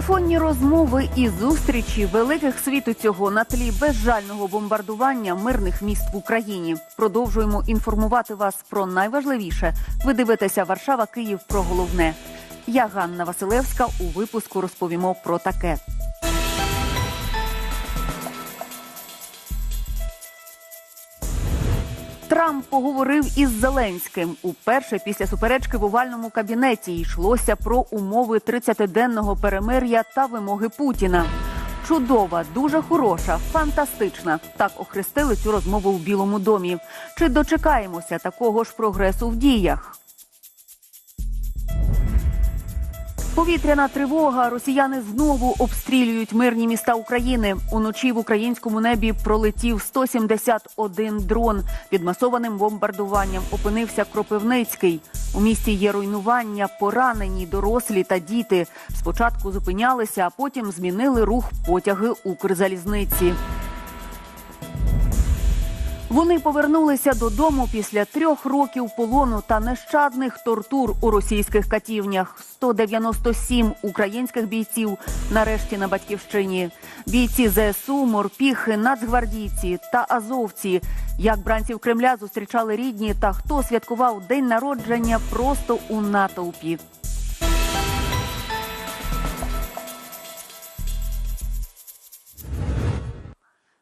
Телефонні розмови і зустрічі великих світу цього на тлі безжального бомбардування мирних міст в Україні. Продовжуємо інформувати вас про найважливіше. Ви дивитеся Варшава, Київ про головне. Я Ганна Василевська. У випуску розповімо про таке. Трамп поговорив із Зеленським. Уперше після суперечки в овальному кабінеті йшлося про умови 30-денного перемир'я та вимоги Путіна. Чудова, дуже хороша, фантастична. Так охрестили цю розмову в Білому домі. Чи дочекаємося такого ж прогресу в діях? Повітряна тривога. Росіяни знову обстрілюють мирні міста України. Уночі в українському небі пролетів 171 дрон. Під масованим бомбардуванням опинився Кропивницький. У місті є руйнування, поранені, дорослі та діти. Спочатку зупинялися, а потім змінили рух потяги Укрзалізниці. Вони повернулися додому після трьох років полону та нещадних тортур у російських катівнях. 197 українських бійців нарешті на батьківщині. Бійці ЗСУ, морпіхи, нацгвардійці та азовці. Як бранців Кремля зустрічали рідні та хто святкував день народження просто у натовпі.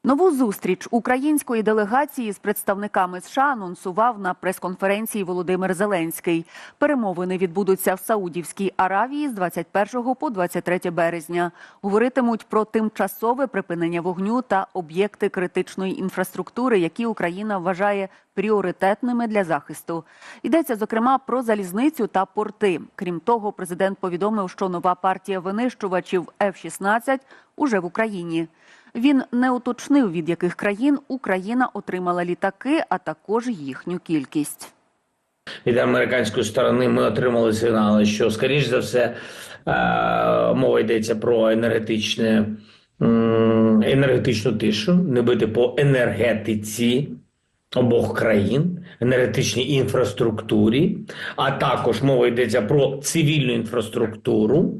Нову зустріч української делегації з представниками США анонсував на прес-конференції Володимир Зеленський. Перемовини відбудуться в Саудівській Аравії з 21 по 23 березня. Говоритимуть про тимчасове припинення вогню та об'єкти критичної інфраструктури, які Україна вважає пріоритетними для захисту. Йдеться зокрема про залізницю та порти. Крім того, президент повідомив, що нова партія винищувачів F-16 уже в Україні. Він не уточнив, від яких країн Україна отримала літаки, а також їхню кількість. від американської сторони ми отримали сигнали, що скоріш за все е, мова йдеться про енергетичне енергетичну тишу, не бити по енергетиці обох країн, енергетичній інфраструктурі, а також мова йдеться про цивільну інфраструктуру.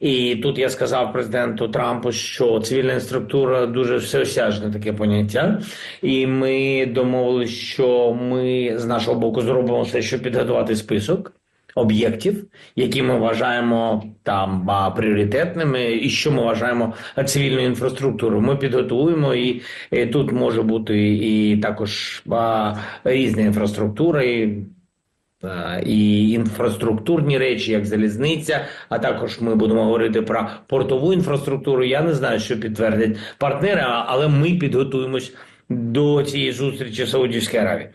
І тут я сказав президенту Трампу, що цивільна інфраструктура дуже всеосяжне таке поняття, і ми домовилися, що ми з нашого боку зробимо все, щоб підготувати список об'єктів, які ми вважаємо там пріоритетними, і що ми вважаємо цивільною інфраструктурою. Ми підготуємо і, і тут може бути і також а, різна інфраструктура. І, і інфраструктурні речі, як залізниця, а також ми будемо говорити про портову інфраструктуру. Я не знаю, що підтвердять партнери, але ми підготуємось до цієї зустрічі в Саудівській Аравії.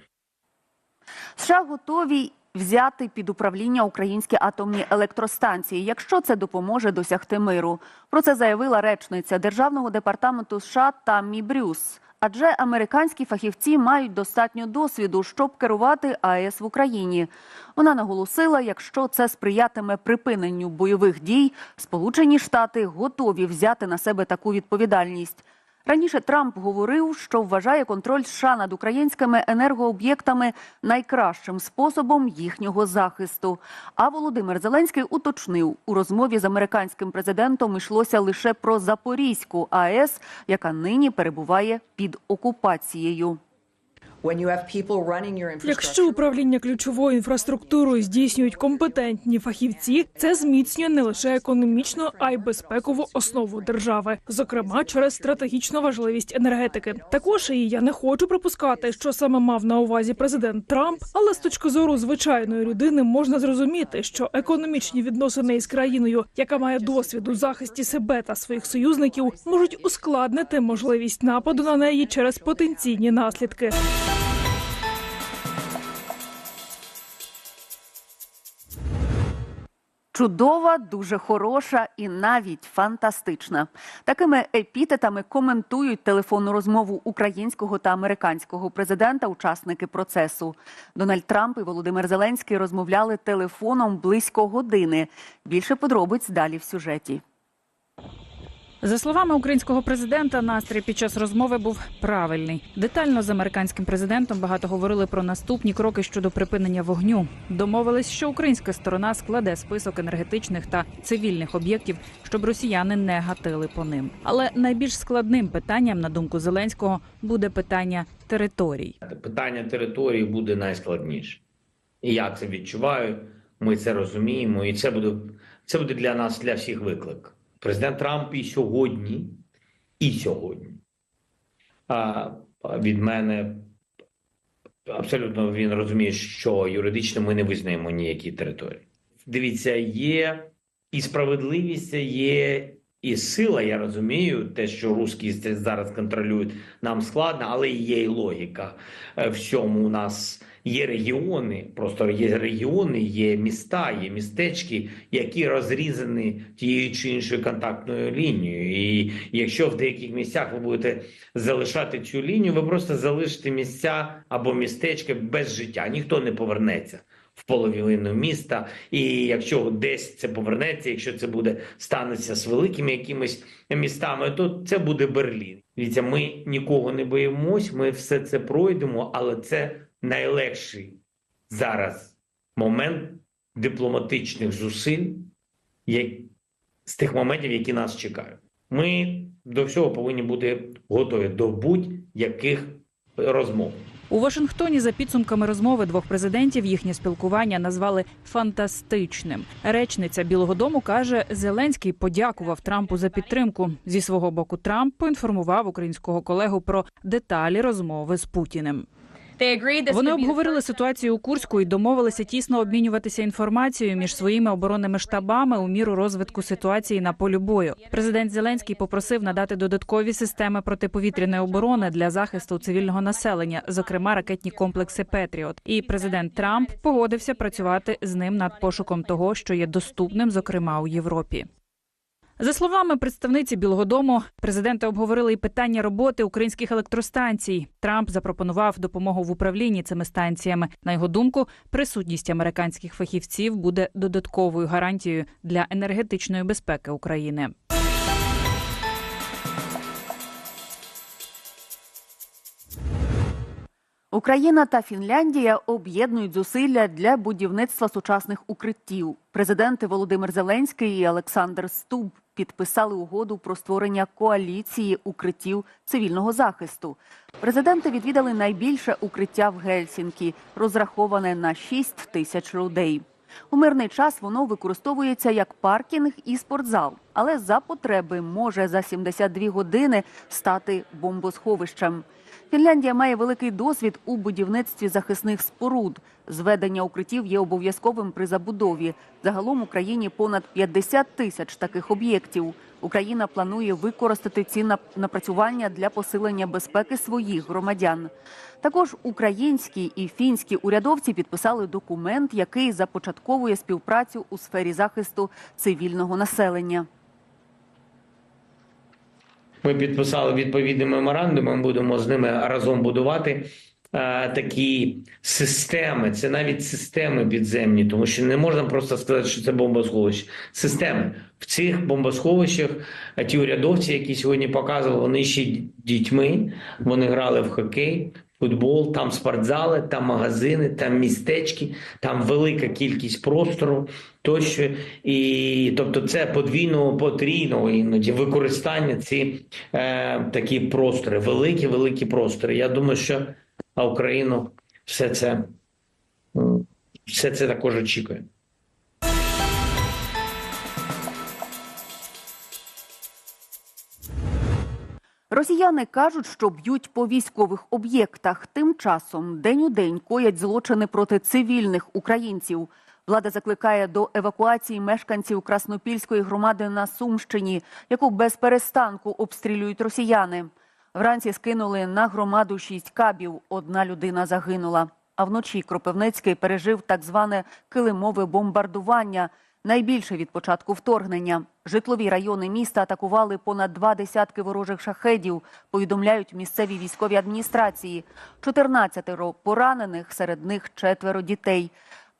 США готові взяти під управління українські атомні електростанції, якщо це допоможе досягти миру. Про це заявила речниця Державного департаменту США Таммі Брюс. Адже американські фахівці мають достатньо досвіду, щоб керувати АЕС в Україні. Вона наголосила, якщо це сприятиме припиненню бойових дій, Сполучені Штати готові взяти на себе таку відповідальність. Раніше Трамп говорив, що вважає контроль США над українськими енергооб'єктами найкращим способом їхнього захисту. А Володимир Зеленський уточнив, у розмові з американським президентом йшлося лише про Запорізьку АЕС, яка нині перебуває під окупацією. Якщо управління ключовою інфраструктурою здійснюють компетентні фахівці, це зміцнює не лише економічну, а й безпекову основу держави, зокрема через стратегічну важливість енергетики. Також і я не хочу припускати, що саме мав на увазі президент Трамп, але з точки зору звичайної людини можна зрозуміти, що економічні відносини із країною, яка має досвід у захисті себе та своїх союзників, можуть ускладнити можливість нападу на неї через потенційні наслідки. Чудова, дуже хороша і навіть фантастична. Такими епітетами коментують телефонну розмову українського та американського президента, учасники процесу. Дональд Трамп і Володимир Зеленський розмовляли телефоном близько години. Більше подробиць далі в сюжеті. За словами українського президента, настрій під час розмови був правильний. Детально з американським президентом багато говорили про наступні кроки щодо припинення вогню. Домовились, що українська сторона складе список енергетичних та цивільних об'єктів, щоб росіяни не гатили по ним. Але найбільш складним питанням, на думку Зеленського, буде питання територій. Питання території буде найскладніше. І я це відчуваю, ми це розуміємо, і це буде, це буде для нас, для всіх виклик. Президент Трамп і сьогодні, і сьогодні а, від мене абсолютно він розуміє, що юридично ми не визнаємо ніякі території. Дивіться, є і справедливість, є і сила. Я розумію, те, що русські зараз контролюють, нам складно, але є і логіка. Е, всьому у нас є регіони, просто є регіони, є міста, є містечки, які розрізані тією чи іншою контактною лінією. І якщо в деяких місцях ви будете залишати цю лінію, ви просто залишите місця або містечка без життя. Ніхто не повернеться. В половину міста, і якщо десь це повернеться, якщо це буде станеться з великими якимись містами, то це буде Берлін. Дивіться, ми нікого не боїмось, ми все це пройдемо, але це найлегший зараз момент дипломатичних зусиль, як з тих моментів, які нас чекають. Ми до всього повинні бути готові до будь-яких розмов. У Вашингтоні за підсумками розмови двох президентів їхнє спілкування назвали фантастичним. Речниця Білого Дому каже, Зеленський подякував Трампу за підтримку. Зі свого боку, Трамп поінформував українського колегу про деталі розмови з Путіним. Вони обговорили ситуацію у Курську і домовилися тісно обмінюватися інформацією між своїми оборонними штабами у міру розвитку ситуації на полі бою. Президент Зеленський попросив надати додаткові системи протиповітряної оборони для захисту цивільного населення, зокрема ракетні комплекси Петріот. І президент Трамп погодився працювати з ним над пошуком того, що є доступним, зокрема у Європі. За словами представниці Білого Дому, президенти обговорили і питання роботи українських електростанцій. Трамп запропонував допомогу в управлінні цими станціями. На його думку, присутність американських фахівців буде додатковою гарантією для енергетичної безпеки України. Україна та Фінляндія об'єднують зусилля для будівництва сучасних укриттів. Президенти Володимир Зеленський і Олександр Стуб підписали угоду про створення коаліції укриттів цивільного захисту. Президенти відвідали найбільше укриття в Гельсінкі, розраховане на 6 тисяч людей. У мирний час воно використовується як паркінг і спортзал, але за потреби може за 72 години стати бомбосховищем. Фінляндія має великий досвід у будівництві захисних споруд. Зведення укриттів є обов'язковим при забудові. Загалом в Україні понад 50 тисяч таких об'єктів. Україна планує використати ці нап- напрацювання для посилення безпеки своїх громадян. Також українські і фінські урядовці підписали документ, який започатковує співпрацю у сфері захисту цивільного населення. Ми підписали відповідний меморандум. Ми будемо з ними разом будувати е, такі системи. Це навіть системи підземні, тому що не можна просто сказати, що це бомбосховище. Системи в цих бомбосховищах е, ті урядовці, які сьогодні показували, вони ще дітьми. Вони грали в хокей. Футбол, там спортзали, там магазини, там містечки, там велика кількість простору тощо. І тобто це подвійного, потрійно іноді використання ці е, такі простори, великі, великі простори. Я думаю, що Україну все це, все це також очікує. Росіяни кажуть, що б'ють по військових об'єктах. Тим часом день у день коять злочини проти цивільних українців. Влада закликає до евакуації мешканців Краснопільської громади на Сумщині, яку без перестанку обстрілюють росіяни. Вранці скинули на громаду шість кабів. Одна людина загинула. А вночі Кропивницький пережив так зване килимове бомбардування. Найбільше від початку вторгнення. Житлові райони міста атакували понад два десятки ворожих шахедів, повідомляють місцеві військові адміністрації. 14 поранених, серед них четверо дітей.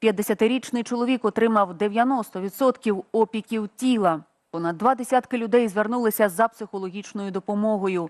50-річний чоловік отримав 90% опіків тіла. Понад два десятки людей звернулися за психологічною допомогою.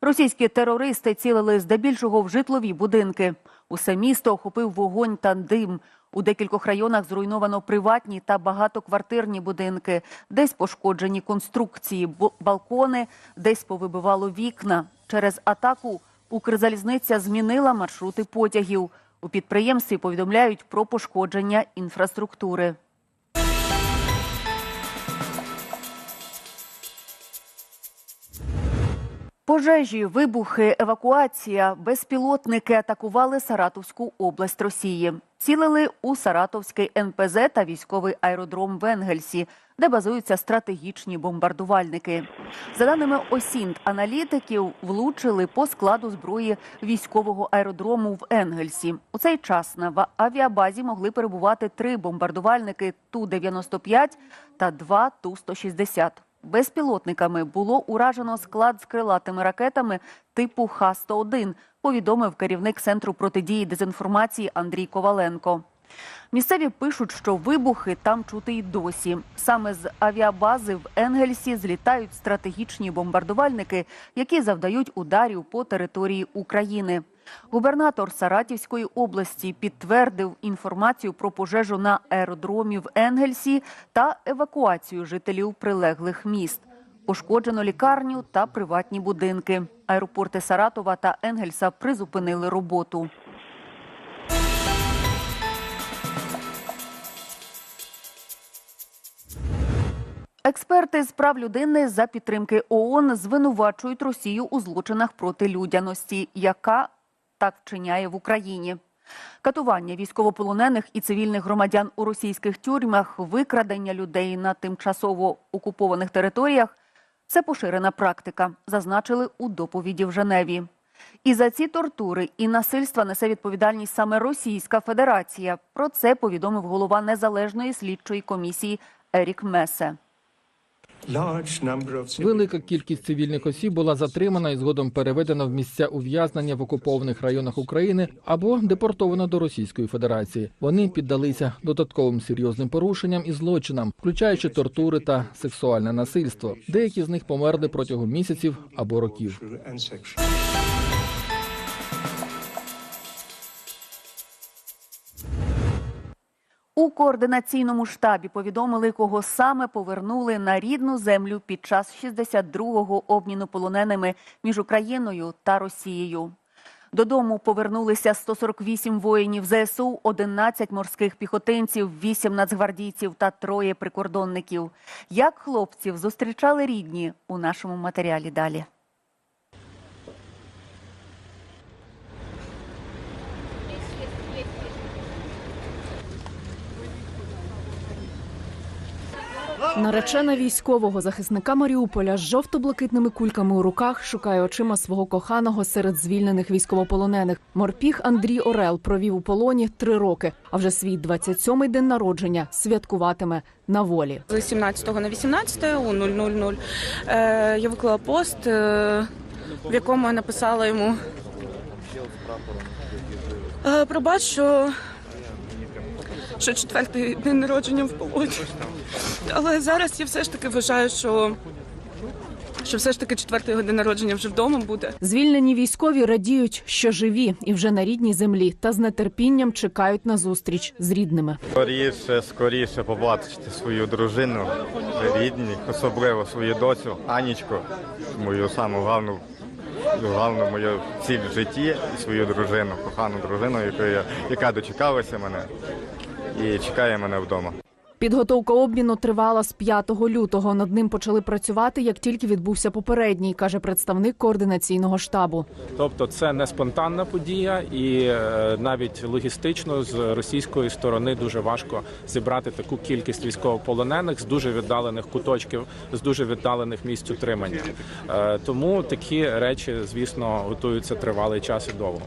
Російські терористи цілили здебільшого в житлові будинки. Усе місто охопив вогонь та дим. У декількох районах зруйновано приватні та багатоквартирні будинки, десь пошкоджені конструкції, балкони, десь повибивало вікна. Через атаку Укрзалізниця змінила маршрути потягів. У підприємстві повідомляють про пошкодження інфраструктури. Пожежі, вибухи, евакуація, безпілотники атакували Саратовську область Росії. Цілили у Саратовський НПЗ та військовий аеродром в Енгельсі, де базуються стратегічні бомбардувальники. За даними ОСІНТ, аналітиків влучили по складу зброї військового аеродрому в Енгельсі. У цей час на авіабазі могли перебувати три бомбардувальники Ту-95 та два Ту-160. Безпілотниками було уражено склад з крилатими ракетами типу Х-101, повідомив керівник Центру протидії дезінформації Андрій Коваленко. Місцеві пишуть, що вибухи там чути й досі. Саме з авіабази в Енгельсі злітають стратегічні бомбардувальники, які завдають ударів по території України. Губернатор Саратівської області підтвердив інформацію про пожежу на аеродромі в Енгельсі та евакуацію жителів прилеглих міст. Пошкоджено лікарню та приватні будинки. Аеропорти Саратова та Енгельса призупинили роботу. Експерти з прав людини за підтримки ООН звинувачують Росію у злочинах проти людяності, яка так вчиняє в Україні. Катування військовополонених і цивільних громадян у російських тюрмах, викрадення людей на тимчасово окупованих територіях це поширена практика, зазначили у доповіді в Женеві. І за ці тортури і насильства несе відповідальність саме Російська Федерація. Про це повідомив голова незалежної слідчої комісії Ерік Месе. Велика кількість цивільних осіб була затримана і згодом переведена в місця ув'язнення в окупованих районах України або депортована до Російської Федерації. Вони піддалися додатковим серйозним порушенням і злочинам, включаючи тортури та сексуальне насильство. Деякі з них померли протягом місяців або років. Координаційному штабі повідомили, кого саме повернули на рідну землю під час 62-го обміну полоненими між Україною та Росією. Додому повернулися 148 воїнів ЗСУ, 11 морських піхотинців, 8 нацгвардійців та троє прикордонників. Як хлопців зустрічали рідні у нашому матеріалі далі. Наречена військового захисника Маріуполя з жовто-блакитними кульками у руках шукає очима свого коханого серед звільнених військовополонених. Морпіг Андрій Орел провів у полоні три роки, а вже свій 27-й день народження святкуватиме на волі. З 17 на 18 у 000 е, я виклала пост, е, в якому я написала йому е, пробач, що, що четвертий день народження в полоні. Але зараз я все ж таки вважаю, що, що все ж таки четвертий його день народження вже вдома буде. Звільнені військові радіють, що живі і вже на рідній землі, та з нетерпінням чекають на зустріч з рідними. Скоріше, скоріше побачити свою дружину, рідні, особливо свою доцю Анічку, мою саму головну, головну мою ціль в житті, свою дружину, кохану дружину, яка дочекалася мене і чекає мене вдома. Підготовка обміну тривала з 5 лютого. Над ним почали працювати, як тільки відбувся попередній, каже представник координаційного штабу. Тобто це не спонтанна подія, і е, навіть логістично з російської сторони дуже важко зібрати таку кількість військовополонених з дуже віддалених куточків, з дуже віддалених місць утримання. Е, Тому такі речі, звісно, готуються тривалий час і довго.